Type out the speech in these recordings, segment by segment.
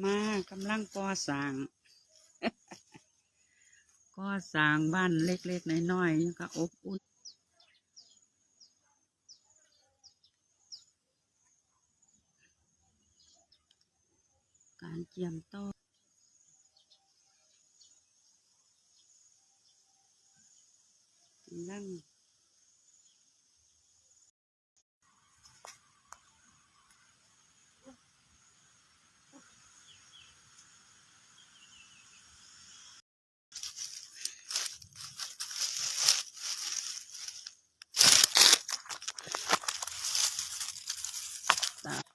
มากำลังก่อสร้างก่อสร้างบ้านเล็กๆน้อยๆก็อบอุ่นการเจียมโต๊ะกำลัง stuff.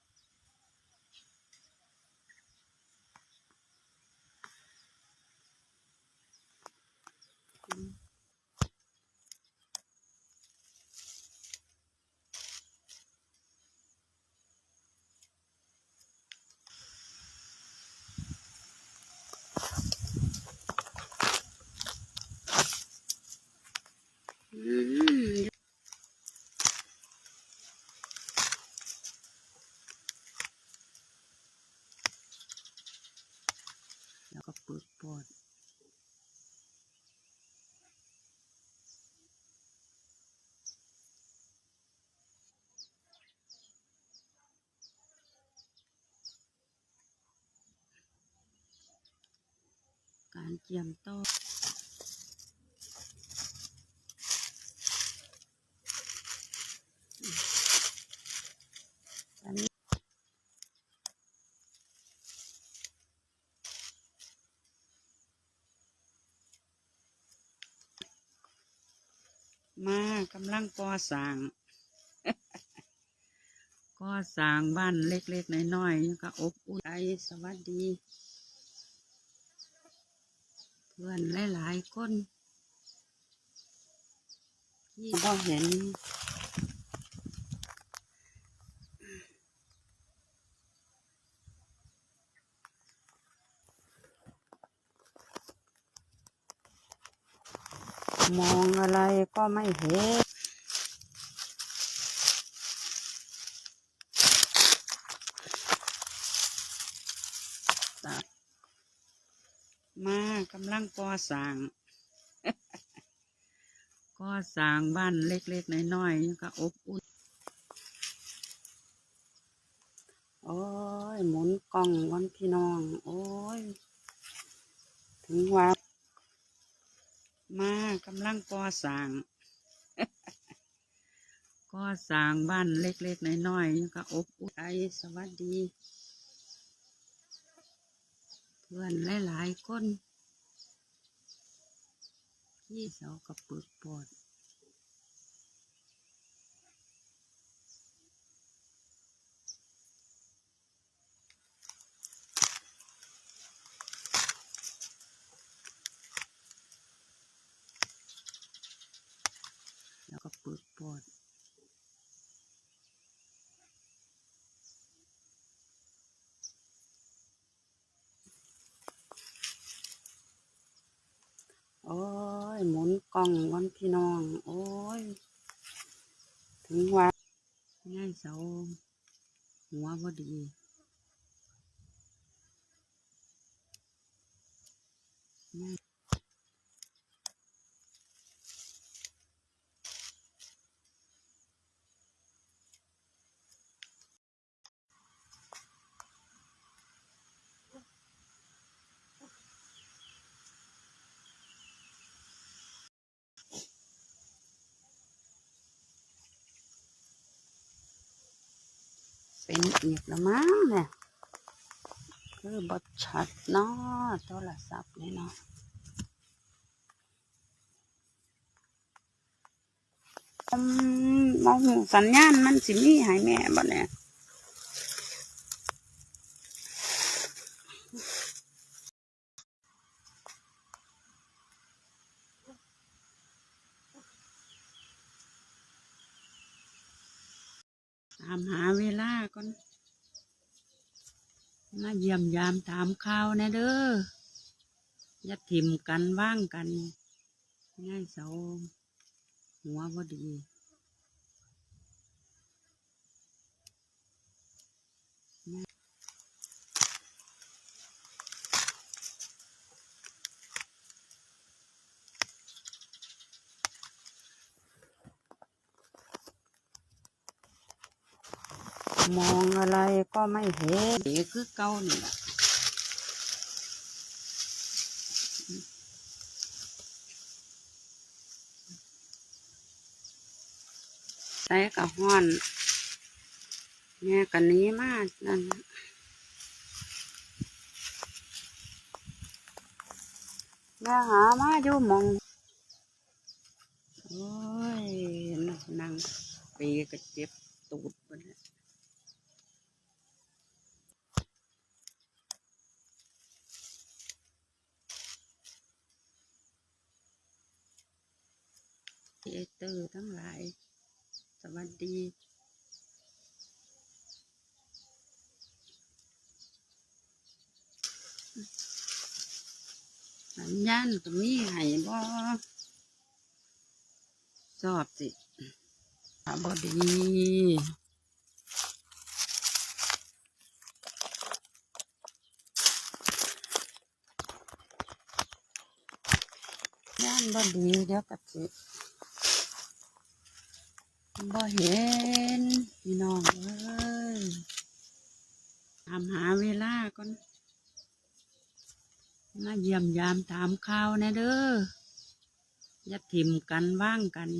ก็เปิดปอดการเจียมโต๊ะอันนี้มากำลังก่อสร้างก่อสร้างบ้านเล็กๆน้อยๆก็อบอุ่นใจสวัสดี เพื่อนหลายๆคนที่บ่เห็นมองอะไรก็ไม่เห็นตายมา ก่อสร้างก่อสร้างบ้านเล็กๆน้อยๆก็อบอุ่นโอ้ยหมุนกล้องวันพี่น้อง โอ้ย ถึงว่า มากำลังก่อสร้างก่อสร้างบ้านเล็กๆน้อยๆก็อบอุ่นใจสวัสดี เพื่อนหลายๆคน ที่เสากับเปิดปอด แล้วก็เปิดปอด โอ้ ยหมุนกล้องวันพี่น้อง โอ้ย ถึงว่าง่ายเสาหัวพอดี เป็นอีกแล้วมั้งเนี่ยคือบดชัดเนาะโทรศัพท์นี่เนาะอืมองหูสัญญาณมันสิมีหายแม่บ่เนี่ยามหาเวลาก่อน มาเยี่ยมยามถามข่าวแนะเด้ออย่าถิ่มกันว่างกัน ง่ายเสาหัวพอดี มองอะไรก็ไม่เห็นเอ๋คือเก่านี่แหละใส่กะห้อนแม่กันนี้มากนั่นแม่หามาอยู่มอง โอ้ยนั่งปีก็เจ็บตูดไปแล้ว เตอร์ทั้งหลาย สวัสดีสัญญาณก็มีให้บ่ชอบสิบ่ดีย่านบ่ดีเดี๋ยวกับสิ บ่เห็นพี่น้องเอ้ยตามหาเวลาก่อนมาเยี่ยมยามถามข่าวแนะเด้ออย่าถิ่มกันว่างกัน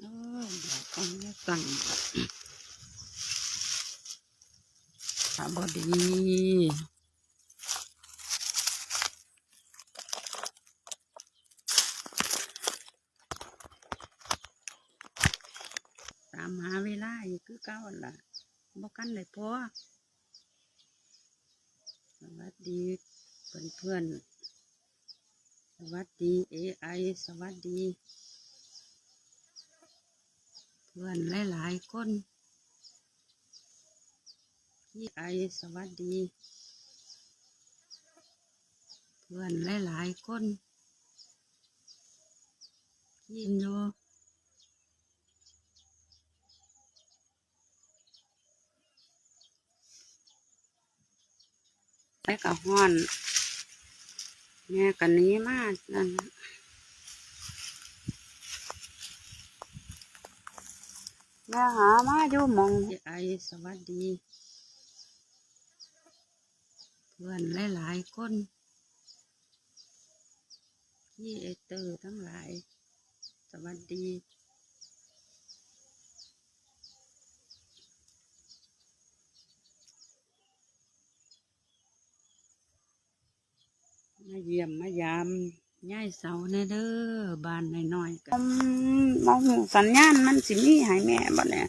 เออเดี๋ยว ต้องเนี่ยสั่งขาบดีตามหาเวลาอยู่คือเก้าหั่นล่ะบ่กันเลยพอสวัสดีเพื่อนเพื่อนๆสวัสดีเอไอสวัสดี เพื่อนหลายๆคนพี่ไอสวัสดี เพื่อนหลายๆคนยินอยู่ไปกับห้อนแม่กันนี้มากนั่น ม่หามาอยู่มองไอสวัสดี เพื่อนหลายๆคนพี่เอเตอร์ทั้งหลาย สวัสดีมาเยี่ยมมายาม ย่ายเสาในเด้อบ้านน้อยๆกันมองหูสัญญาณมันสิมีให้แม่บ่เนี่ย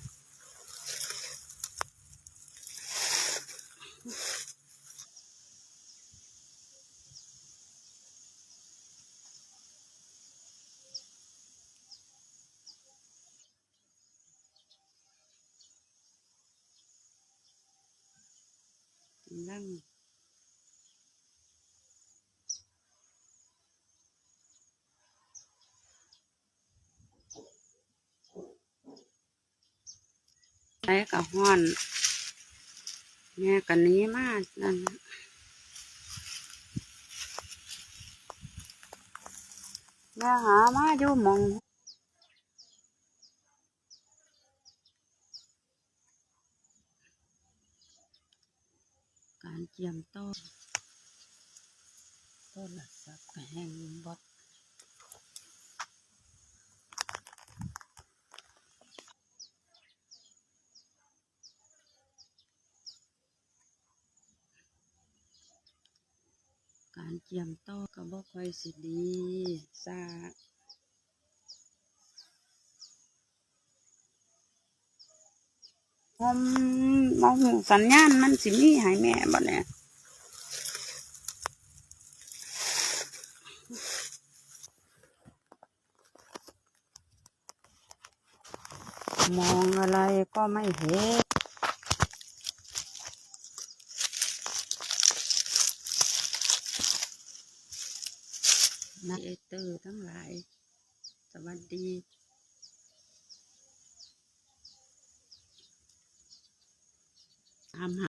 นั่ง ไปกับห้อนแม่กันนี้มากนั่นแม่หามาอยู่มองการเตรียมโต้นโทรัพท์แห้งบด ยมโต้อก็บ่ค่อยสิดีซาผมมองหูสัญญาณมันสิมีให้แม่บ่เนี่ยมองอะไรก็ไม่เห็น นะเอเตอร์ทั้งหลาย สวัสดีตามหา